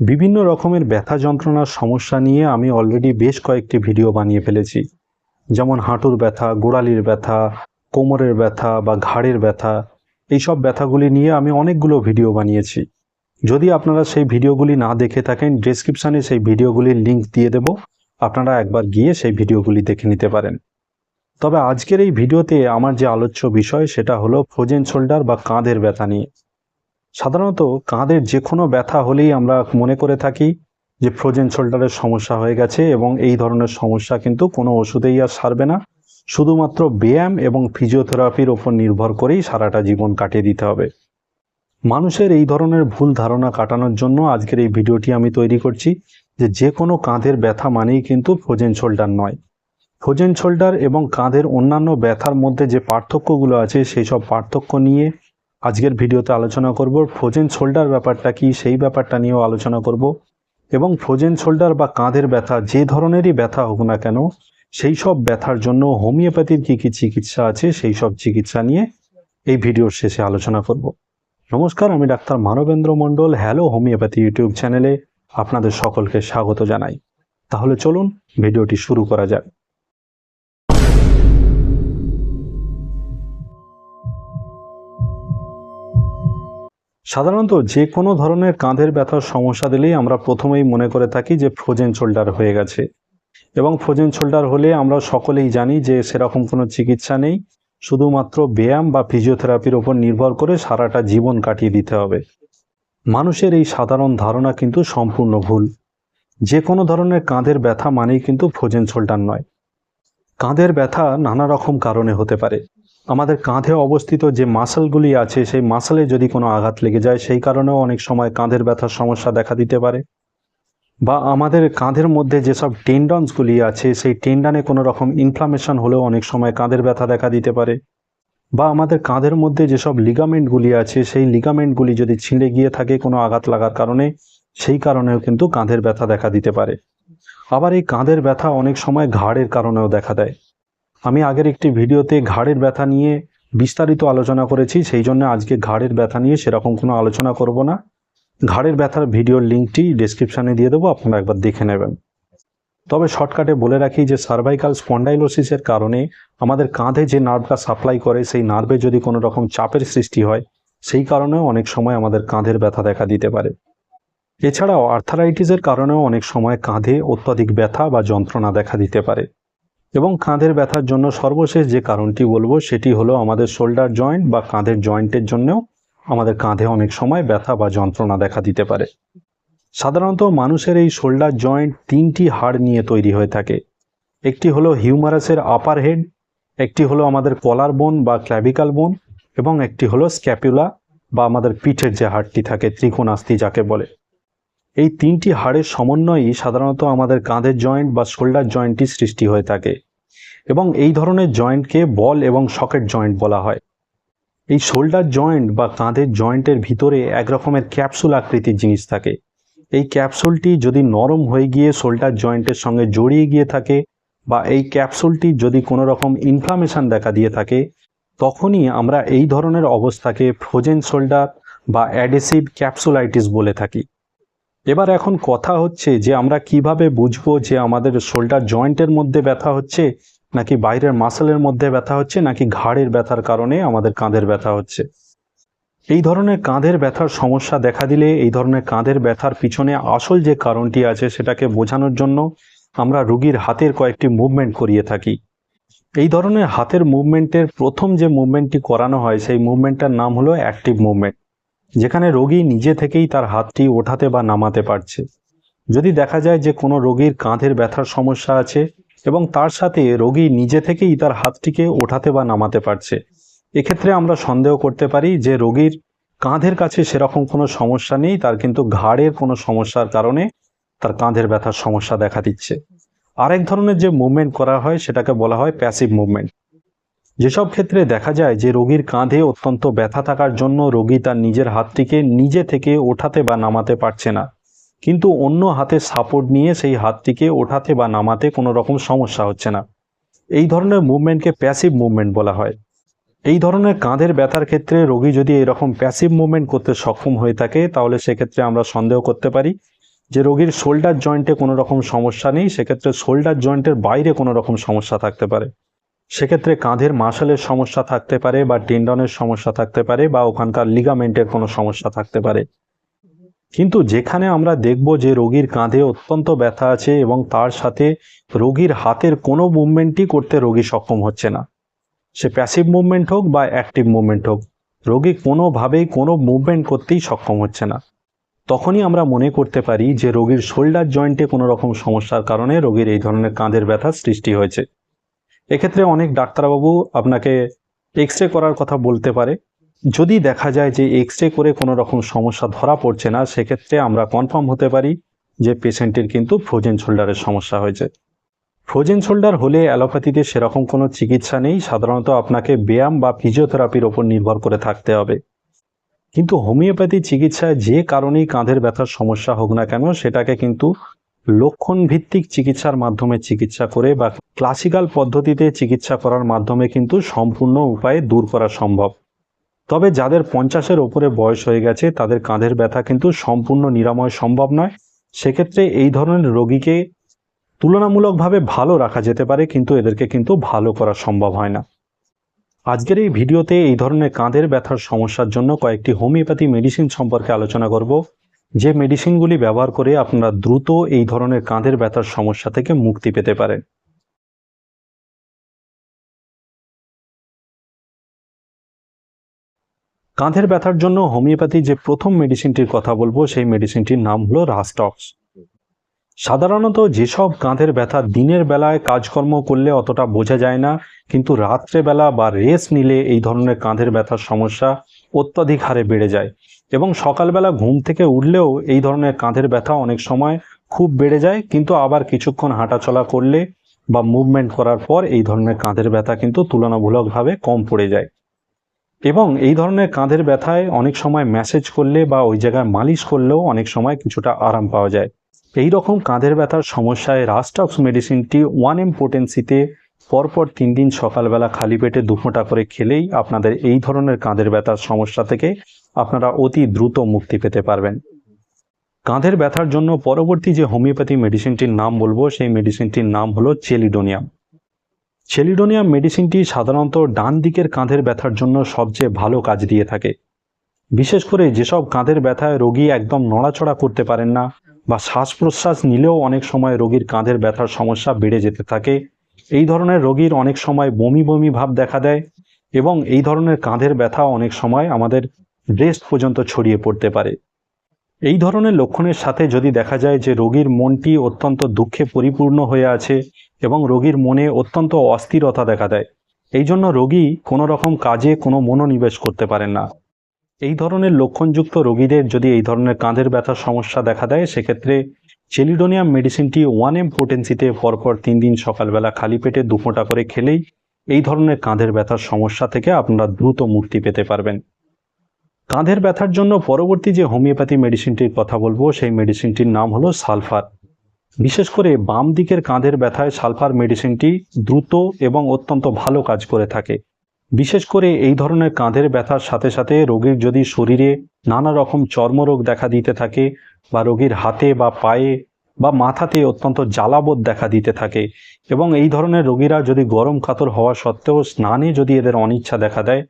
বিভিন্ন রকমের ব্যথা যন্ত্রণার সমস্যা নিয়ে আমি অলরেডি বেশ কয়েকটি ভিডিও বানিয়ে ফেলেছি। যেমন হাঁটুর ব্যথা, গোড়ালির ব্যথা, কোমরের ব্যথা বা ঘাড়ের ব্যথা, এইসব ব্যথাগুলি নিয়ে আমি অনেকগুলো ভিডিও বানিয়েছি। যদি আপনারা সেই ভিডিওগুলি না দেখে থাকেন ডেসক্রিপশানে সেই ভিডিওগুলির লিংক দিয়ে দেব। আপনারা একবার গিয়ে সেই ভিডিওগুলি দেখে নিতে পারেন। তবে আজকের এই ভিডিওতে আমার যে আলোচ্য বিষয়, সেটা হলো ফ্রোজেন শোল্ডার বা কাঁধের ব্যথা নিয়ে। সাধারণত কাঁধের যে কোনো ব্যথা হলেই আমরা মনে করে থাকি যে ফ্রোজেন শোল্ডারের সমস্যা হয়ে গেছে এবং এই ধরনের সমস্যা কিন্তু কোনো ওষুধেই আর সারবে না। শুধুমাত্র ব্যায়াম এবং ফিজিওথেরাপির ওপর নির্ভর করেই সারাটা জীবন কাটিয়ে দিতে হবে। মানুষের এই ধরনের ভুল ধারণা কাটানোর জন্য আজকের এই ভিডিওটি আমি তৈরি করছি যে যে কোনো কাঁধের ব্যথা মানেই কিন্তু ফ্রোজেন শোল্ডার নয়। ফ্রোজেন শোল্ডার এবং কাঁধের অন্যান্য ব্যথার মধ্যে যে পার্থক্যগুলো আছে, সেই সব পার্থক্য নিয়ে আজকের ভিডিওতে আলোচনা করব ফ্রোজেন শোল্ডার ব্যাপারটা কি, সেই ব্যাপারটা নিয়েও আলোচনা করব। এবং ফ্রোজেন শোল্ডার বা কাঁধের ব্যথা যে ধরনেরই ব্যথা হোক না কেন, সেই সব ব্যথার জন্য হোমিওপ্যাথির কী কী চিকিৎসা আছে, সেই সব চিকিৎসা নিয়ে এই ভিডিওর শেষে আলোচনা করব। নমস্কার, আমি doctor Manabendra Mondal, hello homoeopathy YouTube চ্যানেলে আপনাদের সকলকে স্বাগত জানাই। তাহলে চলুন ভিডিওটি শুরু করা যাক। সাধারণত যে কোনো ধরনের কাঁধের ব্যথার সমস্যা দিলেই আমরা প্রথমেই মনে করে থাকি যে ফ্রোজেন শোল্ডার হয়ে গেছে। এবং ফ্রোজেন শোল্ডার হলে আমরা সকলেই জানি যে সেরকম কোনো চিকিৎসা নেই, শুধুমাত্র ব্যায়াম বা ফিজিওথেরাপির ওপর নির্ভর করে সারাটা জীবন কাটিয়ে দিতে হবে। মানুষের এই সাধারণ ধারণা কিন্তু সম্পূর্ণ ভুল। যে কোনো ধরনের কাঁধের ব্যথা মানেই কিন্তু ফ্রোজেন শোল্ডার নয়। কাঁধের ব্যথা নানা রকম কারণে হতে পারে। আমাদের কাঁধে অবস্থিত যে মাসলগুলি আছে, সেই মাসলে যদি কোনো আঘাত লেগে যায়, সেই কারণেও অনেক সময় কাঁধের ব্যথার সমস্যা দেখা দিতে পারে। বা আমাদের কাঁধের মধ্যে যেসব টেন্ডনসগুলি আছে, সেই টেন্ডানে কোনো রকম ইনফ্লামেশন হলেও অনেক সময় কাঁধের ব্যথা দেখা দিতে পারে। বা আমাদের কাঁধের মধ্যে যেসব লিগামেন্টগুলি আছে, সেই লিগামেন্টগুলি যদি ছিঁড়ে গিয়ে থাকে কোনো আঘাত লাগার কারণে, সেই কারণেও কিন্তু কাঁধের ব্যথা দেখা দিতে পারে। আবার এই কাঁধের ব্যথা অনেক সময় ঘাড়ের কারণেও দেখা দেয়। আমি আগের একটি ভিডিওতে ঘাড়ের ব্যথা নিয়ে বিস্তারিত আলোচনা করেছি, সেই জন্য আজকে ঘাড়ের ব্যথা নিয়ে সেরকম কোনো আলোচনা করব না। ঘাড়ের ব্যথার ভিডিওর লিঙ্কটি ডিসক্রিপশানে দিয়ে দেবো, আপনারা একবার দেখে নেবেন। তবে শর্টকাটে বলে রাখি যে সার্ভাইকাল স্পন্ডাইলোসিসের কারণে আমাদের কাঁধে যে নার্ভটা সাপ্লাই করে, সেই নার্ভে যদি কোনো রকম চাপের সৃষ্টি হয়, সেই কারণেও অনেক সময় আমাদের কাঁধের ব্যথা দেখা দিতে পারে। এছাড়াও আর্থারাইটিসের কারণেও অনেক সময় কাঁধে অত্যাধিক ব্যথা বা যন্ত্রণা দেখা দিতে পারে। এবং কাঁধের ব্যথার জন্য সর্বশেষ যে কারণটি বলব, সেটি হলো আমাদের শোল্ডার জয়েন্ট বা কাঁধের জয়েন্টের জন্যও আমাদের কাঁধে অনেক সময় ব্যথা বা যন্ত্রণা দেখা দিতে পারে। সাধারণত মানুষের এই শোল্ডার জয়েন্ট তিনটি হাড় নিয়ে তৈরি হয়ে থাকে। একটি হলো হিউমারাসের আপার হেড একটি হলো আমাদের কলার বোন বা ক্ল্যাভিকাল বোন এবং একটি হলো স্ক্যাপুলা বা আমাদের পিঠের যে হাড়টি থাকে ত্রিকোণাস্তি যাকে বলে। এই তিনটি হাড়ের সমন্বয়ই সাধারণত আমাদের কাঁধের জয়েন্ট বা শোল্ডার জয়েন্টটি সৃষ্টি হয়ে থাকে এবং এই ধরনের জয়েন্টকে বল এবং সকেট জয়েন্ট বলা হয়। এই শোল্ডার জয়েন্ট বা কাঁধের জয়েন্টের ভিতরে এক রকমের ক্যাপসুল আকৃতির জিনিস থাকে। এই ক্যাপসুলটি যদি নরম হয়ে গিয়ে শোল্ডার জয়েন্টের সঙ্গে জড়িয়ে গিয়ে থাকে বা এই ক্যাপসুলটি যদি কোনো রকম ইনফ্লামেশন দেখা দিয়ে থাকে, তখনই আমরা এই ধরনের অবস্থাকে ফ্রোজেন শোল্ডার বা অ্যাডেসিভ ক্যাপসুলাইটিস বলে থাকি। এবার এখন কথা হচ্ছে যে আমরা কীভাবে বুঝব যে আমাদের শোল্ডার জয়েন্টের মধ্যে ব্যথা হচ্ছে, নাকি বাইরের মাসেলের মধ্যে ব্যথা হচ্ছে, নাকি ঘাড়ের ব্যথার কারণে আমাদের কাঁধের ব্যথা হচ্ছে? এই ধরনের কাঁধের ব্যথার সমস্যা দেখা দিলে, এই ধরনের কাঁধের ব্যথার পিছনে আসল যে কারণটি আছে সেটাকে বোঝানোর জন্য আমরা রুগীর হাতের কয়েকটি মুভমেন্ট করিয়ে থাকি। এই ধরনের হাতের মুভমেন্টের প্রথম যে মুভমেন্টটি করানো হয়, সেই মুভমেন্টটার নাম হলো অ্যাক্টিভ মুভমেন্ট। যেখানে রোগী নিজে থেকেই তার হাতটি ওঠাতে বা নামাতে পারছে। যদি দেখা যায় যে কোনো রোগীর কাঁধের ব্যথার সমস্যা আছে এবং তার সাথে রোগী নিজে থেকেই তার হাতটিকে ওঠাতে বা নামাতে পারছে, এক্ষেত্রে আমরা সন্দেহ করতে পারি যে রোগীর কাঁধের কাছে সেরকম কোনো সমস্যা নেই, তার কিন্তু ঘাড়ের কোনো সমস্যার কারণে তার কাঁধের ব্যথার সমস্যা দেখা দিচ্ছে। আরেক ধরনের যে মুভমেন্ট করা হয় সেটাকে বলা হয় প্যাসিভ মুভমেন্ট। যেসব ক্ষেত্রে দেখা যায় যে রোগীর কাঁধে অত্যন্ত ব্যথা থাকার জন্য রোগী তার নিজের হাতটিকে নিজে থেকে ওঠাতে বা নামাতে পারছে না। কিন্তু অন্য হাতের সাপোর্ট নিয়ে সেই হাতটিকে ওঠাতে বা নামাতে কোনো রকম সমস্যা হচ্ছে না। এই ধরনের মুভমেন্টকে প্যাসিভ মুভমেন্ট বলা হয়। এই ধরনের কাঁধের ব্যথার ক্ষেত্রে রোগী যদি এরকম প্যাসিভ মুভমেন্ট করতে সক্ষম হয়ে থাকে, তাহলে সেক্ষেত্রে আমরা সন্দেহ করতে পারি যে রোগীর শোল্ডার জয়েন্টে কোনো রকম সমস্যা নেই, সেক্ষেত্রে শোল্ডার জয়েন্টের বাইরে কোনো রকম সমস্যা থাকতে পারে। সেক্ষেত্রে কাঁধের মাসেলের সমস্যা থাকতে পারে বা টেন্ডনের সমস্যা থাকতে পারে বা ওখানকার লিগামেন্টের কোনো সমস্যা থাকতে পারে। কিন্তু যেখানে আমরা দেখব যে রোগীর কাঁধে অত্যন্ত ব্যথা আছে এবং তার সাথে রোগীর হাতের কোনো মুভমেন্টই করতে রোগী সক্ষম হচ্ছে না। সে প্যাসিভ মুভমেন্ট হোক বা অ্যাক্টিভ মুভমেন্ট হোক, রোগী কোনোভাবেই কোনো মুভমেন্ট করতেই সক্ষম হচ্ছে না। তখনই আমরা মনে করতে পারি যে রোগীর শোল্ডার জয়েন্টে কোনো রকম সমস্যার কারণে রোগীর এই ধরনের কাঁধের ব্যথা সৃষ্টি হয়েছে। এক্ষেত্রে অনেক ডাক্তারবাবু আপনাকে এক্স রে করার কথা বলতে পারে। যদি দেখা যায় যে এক্স রে করে কোনো রকম সমস্যা ধরা পড়ছে না, সেক্ষেত্রে আমরা কনফার্ম হতে পারি যে পেশেন্টের কিন্তু ফ্রোজেন শোল্ডারের সমস্যা হয়েছে। ফ্রোজেন শোল্ডার হলে অ্যালোপ্যাথিতে সেরকম কোনো চিকিৎসা নেই, সাধারণত আপনাকে ব্যায়াম বা ফিজিওথেরাপির ওপর নির্ভর করে থাকতে হবে। কিন্তু হোমিওপ্যাথি চিকিৎসায় যে কারণেই কাঁধের ব্যথার সমস্যা হোক না কেন, সেটাকে কিন্তু লক্ষণ ভিত্তিক চিকিৎসার মাধ্যমে চিকিৎসা করে বা ক্লাসিক্যাল পদ্ধতিতে চিকিৎসা করার মাধ্যমে কিন্তু সম্পূর্ণ উপায়ে দূর করা সম্ভব। তবে যাদের পঞ্চাশের ওপরে বয়স হয়ে গেছে, তাদের কাঁধের ব্যথা কিন্তু সম্পূর্ণ নিরাময় সম্ভব নয়। সেক্ষেত্রে এই ধরনের রোগীকে তুলনামূলকভাবে ভালো রাখা যেতে পারে, কিন্তু এদেরকে কিন্তু ভালো করা সম্ভব হয় না। আজকের এই ভিডিওতে এই ধরনের কাঁধের ব্যথার সমস্যার জন্য কয়েকটি হোমিওপ্যাথি মেডিসিন সম্পর্কে আলোচনা করব। যে মেডিসিনগুলি ব্যবহার করে আপনারা দ্রুত এই ধরনের কাঁধের ব্যথার সমস্যা থেকে মুক্তি পেতে পারেন। কাঁধের ব্যথার জন্য হোমিওপ্যাথি যে প্রথম মেডিসিনটির কথা বলব, সেই মেডিসিনটির নাম হলো রাস্টক্স। সাধারণত যেসব কাঁধের ব্যথা দিনের বেলায় কাজকর্ম করলে অতটা বোঝা যায় না, কিন্তু রাত্রেবেলা বা রেস্ট নিলে এই ধরনের কাঁধের ব্যথার সমস্যা অত্যাধিক হারে বেড়ে যায়। এবং সকালবেলা ঘুম থেকে উঠলেও এই ধরনের কাঁধের ব্যথা অনেক সময় খুব বেড়ে যায়, কিন্তু আবার কিছুক্ষণ হাঁটাচলা করলে বা মুভমেন্ট করার পর এই ধরনের কাঁধের ব্যথা কিন্তু তুলনামূলকভাবে কম পড়ে যায়। এবং এই ধরনের কাঁধের ব্যথায় অনেক সময় ম্যাসেজ করলে বা ওই জায়গায় মালিশ করলেও অনেক সময় কিছুটা আরাম পাওয়া যায়। এই রকম কাঁধের ব্যথার সমস্যায় রাস্টক্স মেডিসিনটি ওয়ান এম পোটেন্সিতে পরপর তিন দিন সকালবেলা খালি পেটে দুফোঁটা করে খেলেই আপনাদের এই ধরনের কাঁধের ব্যথার সমস্যা থেকে আপনারা অতি দ্রুত মুক্তি পেতে পারবেন। কাঁধের ব্যথার জন্য পরবর্তী যে হোমিওপ্যাথি মেডিসিনটির নাম বলব, সেই মেডিসিনটির নাম হলো চেলিডোনিয়াম। চেলিডোনিয়াম মেডিসিনটি সাধারণত ডান দিকের কাঁধের ব্যথার জন্য সবচেয়ে ভালো কাজ দিয়ে থাকে। বিশেষ করে যেসব কাঁধের ব্যথায় রোগী একদম নড়াচড়া করতে পারেন না বা শ্বাস প্রশ্বাস নিলেও অনেক সময় রোগীর কাঁধের ব্যথার সমস্যা বেড়ে যেতে থাকে। এই ধরনের রোগীর অনেক সময় বমি বমি ভাব দেখা দেয় এবং এই ধরনের কাঁধের ব্যথা অনেক সময় আমাদের ব্রেস্ট পর্যন্ত ছড়িয়ে পড়তে পারে। এই ধরনের লক্ষণের সাথে যদি দেখা যায় যে রোগীর মনটি অত্যন্ত দুঃখে পরিপূর্ণ হয়ে আছে এবং রোগীর মনে অত্যন্ত অস্থিরতা দেখা দেয়, এই জন্য রোগী কোনো রকম কাজে কোনো মনোনিবেশ করতে পারেন না। এই ধরনের লক্ষণযুক্ত রোগীদের যদি এই ধরনের কাঁধের ব্যথার সমস্যা দেখা দেয়, সেক্ষেত্রে চেলিডোনিয়াম মেডিসিনটি ওয়ান এম পোটেন্সিতে পরপর তিন দিন সকালবেলা খালি পেটে দুফোঁটা করে খেলেই এই ধরনের কাঁধের ব্যথার সমস্যা থেকে আপনারা দ্রুত মুক্তি পেতে পারবেন। কাঁধের ব্যথার জন্য পরবর্তী যে হোমিওপ্যাথি মেডিসিনটির কথা বলব, সেই মেডিসিনটির নাম হলো সালফার। বিশেষ করে বাম দিকের কাঁধের ব্যথায় সালফার মেডিসিনটি দ্রুত এবং অত্যন্ত ভালো কাজ করে থাকে। বিশেষ করে এই ধরনের কাঁধের ব্যথার সাথে সাথে রোগীর যদি শরীরে নানা রকম চর্মরোগ দেখা দিতে থাকে বা রোগীর হাতে বা পায়ে বা মাথাতে অত্যন্ত জ্বালাবোধ দেখা দিতে থাকে এবং এই ধরনের রোগীরা যদি গরম কাতর হওয়া সত্ত্বেও স্নানে যদি এদের অনিচ্ছা দেখা দেয়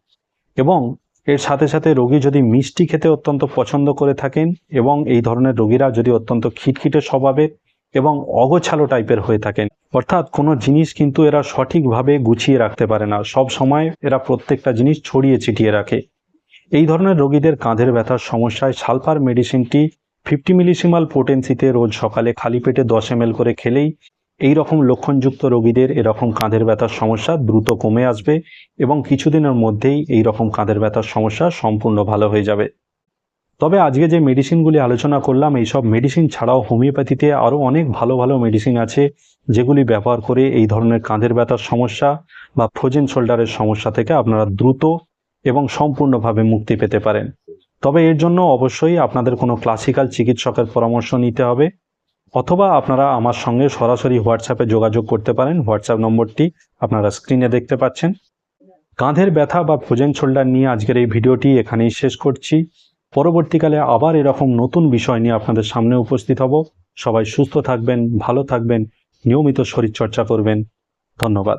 এবং এর সাথে সাথে রোগী যদি মিষ্টি খেতে অত্যন্ত পছন্দ করে থাকেন এবং এই ধরনের রোগীরা যদি অত্যন্ত খিটখিটে স্বভাবের এবং অগোছালো টাইপের হয়ে থাকেন, অর্থাৎ কোনো জিনিস কিন্তু এরা সঠিকভাবে গুছিয়ে রাখতে পারে না। সব সময় এরা প্রত্যেকটা জিনিস ছড়িয়ে ছিটিয়ে রাখে। এই ধরনের রোগীদের কাঁধের ব্যথার সমস্যায় সালফার মেডিসিনটি ফিফটি মিলিসিমাল পোটেন্সিতে রোজ সকালে খালি পেটে দশ এম করে খেলেই এই রকম লক্ষণযুক্ত রোগীদের এরকম কাঁধের ব্যথার সমস্যা দ্রুত কমে আসবে এবং কিছুদিনের মধ্যেই এই রকম কাঁধের ব্যথার সমস্যা সম্পূর্ণ ভালো হয়ে যাবে। তবে আজকে যে মেডিসিনগুলি আলোচনা করলাম, এইসব মেডিসিন ছাড়াও হোমিওপ্যাথিতে আরও অনেক ভালো ভালো মেডিসিন আছে, যেগুলি ব্যবহার করে এই ধরনের কাঁধের ব্যথার সমস্যা বা ফ্রোজেন শোল্ডারের সমস্যা থেকে আপনারা দ্রুত এবং সম্পূর্ণভাবে মুক্তি পেতে পারেন। তবে এর জন্য অবশ্যই আপনাদের কোনো ক্লাসিক্যাল চিকিৎসকের পরামর্শ নিতে হবে। অথবা আপনারা আমার সঙ্গে সরাসরি হোয়াটসঅ্যাপে যোগাযোগ করতে পারেন। হোয়াটসঅ্যাপ নম্বরটি আপনারা স্ক্রিনে দেখতে পাচ্ছেন। কাঁধের ব্যথা বা ফ্রোজেন শোল্ডার নিয়ে আজকের এই ভিডিওটি এখানেই শেষ করছি। পরবর্তীকালে আবার এরকম নতুন বিষয় নিয়ে আপনাদের সামনে উপস্থিত হব। সবাই সুস্থ থাকবেন, ভালো থাকবেন, নিয়মিত শরীরচর্চা করবেন। ধন্যবাদ।